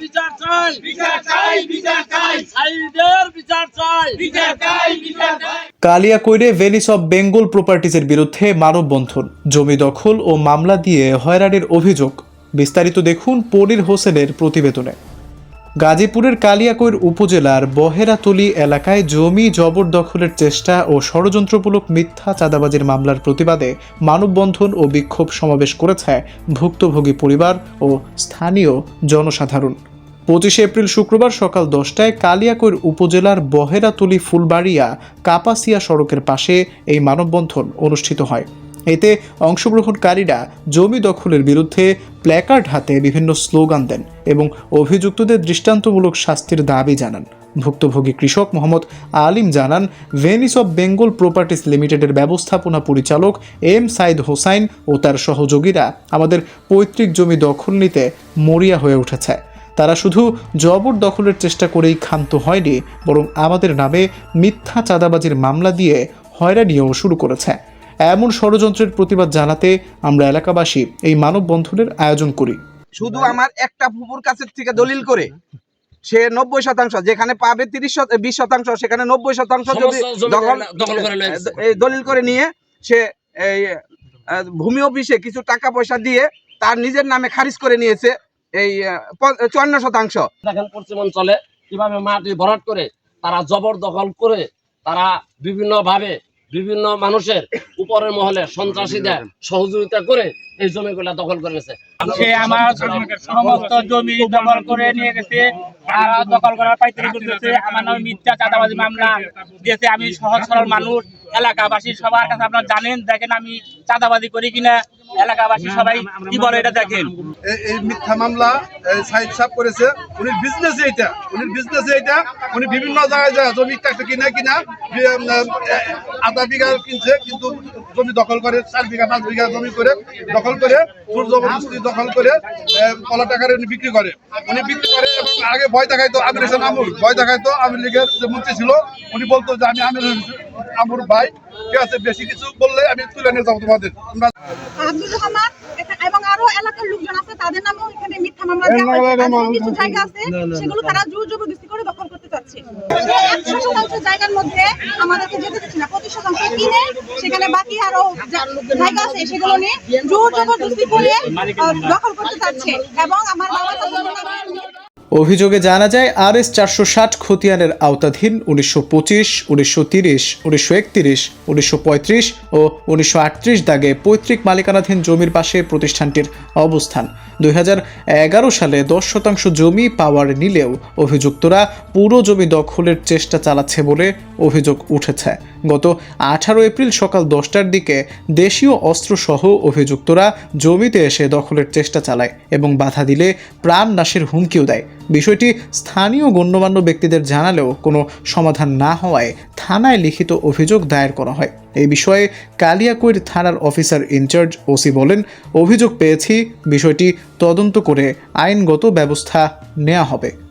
বিচার চাই। বিচার চাই বিচার চাই। সাইদের বিচার চাই। বিচার চাই বিচার চাই। কালিয়াকৈরে ভেনিস অব বেঙ্গল প্রপার্টিজের বিরুদ্ধে মানববন্ধন জমি দখল ও মামলা দিয়ে হয়রানির অভিযোগ। বিস্তারিত দেখুন পনির হোসেনের প্রতিবেদনে। গাজীপুরের কালিয়াকৈর উপজেলার বহেরাতলি এলাকায় জমি জবরদখলের চেষ্টা ও ষড়যন্ত্রমূলক মিথ্যা চাঁদাবাজির মামলার প্রতিবাদে মানববন্ধন ও বিক্ষোভ সমাবেশ করেছে ভুক্তভোগী পরিবার ও স্থানীয় জনসাধারণ। পঁচিশে এপ্রিল শুক্রবার সকাল দশটায় কালিয়াকৈর উপজেলার বহেরাতলি ফুলবাড়িয়া কাপাসিয়া সড়কের পাশে এই মানববন্ধন অনুষ্ঠিত হয়। এতে অংশগ্রহণকারীরা জমি দখলের বিরুদ্ধে প্ল্যাকার্ড হাতে বিভিন্ন স্লোগান দেন এবং অভিযুক্তদের দৃষ্টান্তমূলক শাস্তির দাবি জানান। ভুক্তভোগী কৃষক মোহাম্মদ আলিম জানান, ভেনিস অব বেঙ্গল প্রপার্টিস লিমিটেডের ব্যবস্থাপনা পরিচালক এম সাইদ হোসাইন ও তার সহযোগীরা আমাদের পৈতৃক জমি দখল নিতে মরিয়া হয়ে উঠেছে। তারা শুধু জবর দখলের চেষ্টা করেই ক্ষান্ত হয়নি, বরং আমাদের নামে মিথ্যা চাঁদাবাজির মামলা দিয়ে হয়রানিও শুরু করেছে। এমন ষড়যন্ত্রের প্রতিবাদ জানাতে আমরা এলাকাবাসী এই মানববন্ধনের আয়োজন করি শুধু আমার একটা ফুপুর কাছের থেকে দলিল করে সে নব্বই শতাংশ যেখানে পাবে তিরিশ বিশ শতাংশ সেখানে নব্বই শতাংশ যদি সমস্ত জমি দখল দখল করে নিয়েছে। এই দলিল করে নিয়ে সে এই ভূমি অফিসে কিছু টাকা পয়সা দিয়ে তার নিজের নামে খারিজ করে নিয়েছে এই চুয়ান্ন শতাংশ দেখেন পশ্চিম অঞ্চলে কীভাবে মাটি ভরাট করে তারা জবরদখল করে তারা বিভিন্ন ভাবে বিভিন্ন মানুষের উপরের মহলে সন্ত্রাসীদের সহযোগিতা করে এই জমিগুলা দখল করে গেছে সে আমার সমস্ত জমি দখল করে নিয়ে গেছে আর দখল করার পাইকারি করতেছে। আমার নামে মিথ্যা চাঁদাবাজি মামলা দিয়েছে। আমি সহজ সরল মানুষ। এলাকাবাসী সবার কাছে আপনারা জানেন দেখেন আমি চাঁদাবাজি করি কিনা এলাকাবাসী সবাই কি বলে এটা দেখেন। এই- মিথ্যা মামলা সাইদ সাহেব করেছে উনি বিজনেস এটা উনি বিজনেস এটা উনি বিভিন্ন জায়গায় যায় জমি একটা কিনা কিনা আধা বিঘা কিনছে কিন্তু জমি দখল করে চার বিঘা পাঁচ বিঘা জমি করে দখল করে জোর জবরদস্তি দখল করে কলা টাকার উনি বিক্রি করে। উনি বিক্রি করে এবং আগে ভয় দেখাইতো আমির হোসেন আমুল ভয় দেখাইতো আমির লীগের যে মন্ত্রী ছিল উনি বলতো যে আমি আমির আমুর ভাই ঠিক আছে বেশি কিছু বললে আমি তুলে নিয়ে যাব তোমাদের। তোমরা রহমান এবং আরও এলাকার লোকজন আছে তাদের নামেও এখানে মিথ্যা মামলা দেওয়া হয়েছে। কিছু জায়গা আছে সেগুলো তারা জোর জবরদস্তি করে দখল করতে চাচ্ছে। একশো শতাংশ জায়গার মধ্যে আমাদেরকে যেতে দিচ্ছে না। পঁচিশ শতাংশ কিনে সেখানে বাকি আরও জায়গা আছে সেগুলো নিয়ে জোর জবরদস্তি করে দখল করতে চাচ্ছে। এবং আমার বাবা অভিযোগে জানা যায় আর এস চারশো ষাট খতিয়ানের আওতাধীন উনিশশো পঁচিশ, উনিশশো তিরিশ, উনিশশো একত্রিশ, উনিশশো পঁয়ত্রিশ ও উনিশশো আটত্রিশ দাগে পৈতৃক মালিকানাধীন জমির পাশে প্রতিষ্ঠানটির অবস্থান। দুই এগারো সালে দশ শতাংশ জমি পাওয়ার নিলেও অভিযুক্তরা পুরো জমি দখলের চেষ্টা চালাচ্ছে বলে অভিযোগ উঠেছে। গত আঠারো এপ্রিল সকাল দশটার দিকে দেশীয় অস্ত্রসহ অভিযুক্তরা জমিতে এসে দখলের চেষ্টা চালায় এবং বাধা দিলে প্রাণ নাশের হুমকিও দেয়। বিষয়টি স্থানীয় গণ্যমান্য ব্যক্তিদের জানালেও কোনো সমাধান না হওয়ায় থানায় লিখিত অভিযোগ দায়ের করা হয়। এই বিষয়ে কালিয়াকৈর থানার অফিসার ইনচার্জ ওসি বলেন, অভিযোগ পেয়েছি, বিষয়টি তদন্ত করে আইনগত ব্যবস্থা নেওয়া হবে।